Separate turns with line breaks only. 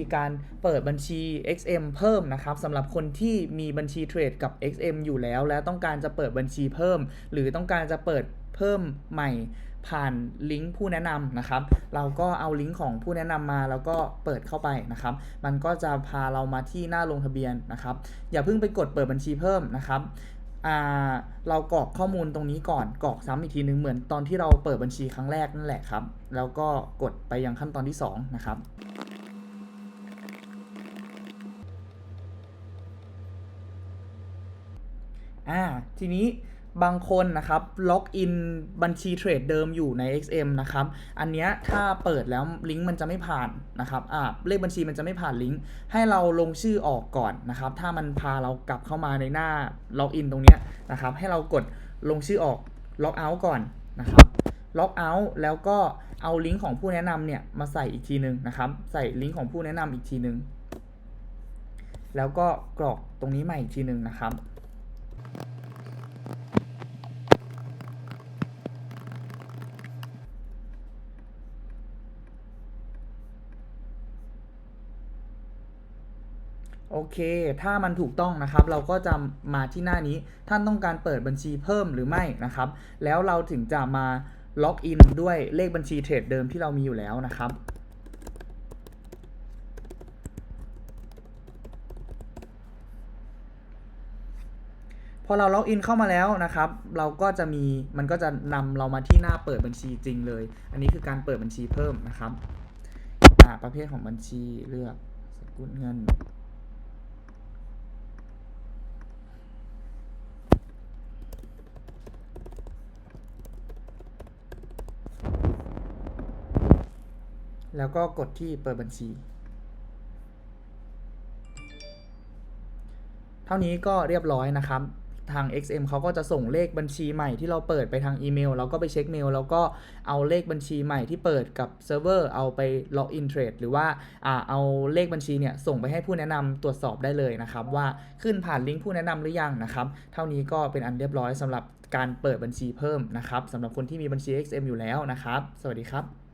มีการเปิดบัญชี XM เพิ่มนะครับสำหรับคนที่มีบัญชีเทรดกับ XM อยู่แล้ว และต้องการจะเปิดบัญชีเพิ่ม หรือต้องการจะเปิดเพิ่มใหม่ผ่านลิงก์ผู้แนะนำนะครับ เราก็เอาลิงก์ของผู้แนะนำมาแล้วก็เปิดเข้าไปนะครับ มันก็จะพาเรามาที่หน้าลงทะเบียนนะครับ อย่าเพิ่งไปกดเปิดบัญชีเพิ่มนะครับเรากรอกข้อมูลตรงนี้ก่อนกรอกซ้ำอีกทีนึงเหมือนตอนที่เราเปิดบัญชีครั้งแรกนั่นแหละครับ แล้วก็กดไปยังขั้นตอนที่สองนะครับ อ่าทีนี้บางคนนะครับล็อกอินบัญชีเทรดเดิมอยู่ใน XM นะครับ อันเนี้ยถ้าเปิดแล้วลิงก์มันจะไม่ผ่านนะครับอ่าเลขบัญชีมันจะไม่ผ่านลิงก์ให้เราลงชื่อออกก่อนนะครับ ถ้ามันพาเรากลับเข้ามาในหน้าล็อกอินตรงเนี้ยนะครับ ให้เรากดลงชื่อออกล็อกเอาท์ก่อนนะครับล็อกเอาท์แล้วก็เอาลิงก์ของผู้แนะนำเนี่ยมาใส่อีกทีหนึ่งนะครับ ใส่ลิงก์ของผู้แนะนำอีกทีหนึ่งแล้วก็กรอกตรงนี้ใหม่อีกทีหนึ่งนะครับ โอเค ถ้ามันถูกต้องนะครับ เราก็จะมาที่หน้านี้ ท่านต้องการเปิดบัญชีเพิ่มหรือไม่นะครับ แล้วเราถึงจะมาล็อกอินด้วยเลขบัญชีเทรดเดิมที่เรามีอยู่แล้วนะครับ พ อเราล็อกอินเข้ามาแล้วนะครับ เราก็จะมีมันก็จะนำเรามาที่หน้าเปิดบัญชีจริงเลย อันนี้คือการเปิดบัญชีเพิ่มนะครับประเภทของบัญชีเลือกสกุลเงินแล้วก็กดที่เปิดบัญชี เท่านี้ก็เรียบร้อยนะครับ ทาง XM เขาก็จะส่งเลขบัญชีใหม่ที่เราเปิดไปทางอีเมลเราก็ไปเช็คเมล แล้วก็เอาเลขบัญชีใหม่ที่เปิดกับเซิร์ฟเวอร์เอาไปล็อกอินเทรดหรือว่าอ่าเอาเลขบัญชีเนี่ยส่งไปให้ผู้แนะนำตรวจสอบได้เลยนะครับ ว่าขึ้นผ่านลิงก์ผู้แนะนำหรือยังนะครับ เท่านี้ก็เป็นอันเรียบร้อยสำหรับการเปิดบัญชีเพิ่มนะครับสำหรับคนที่มีบัญชี XM อยู่แล้วนะครับ สวัสดีครับ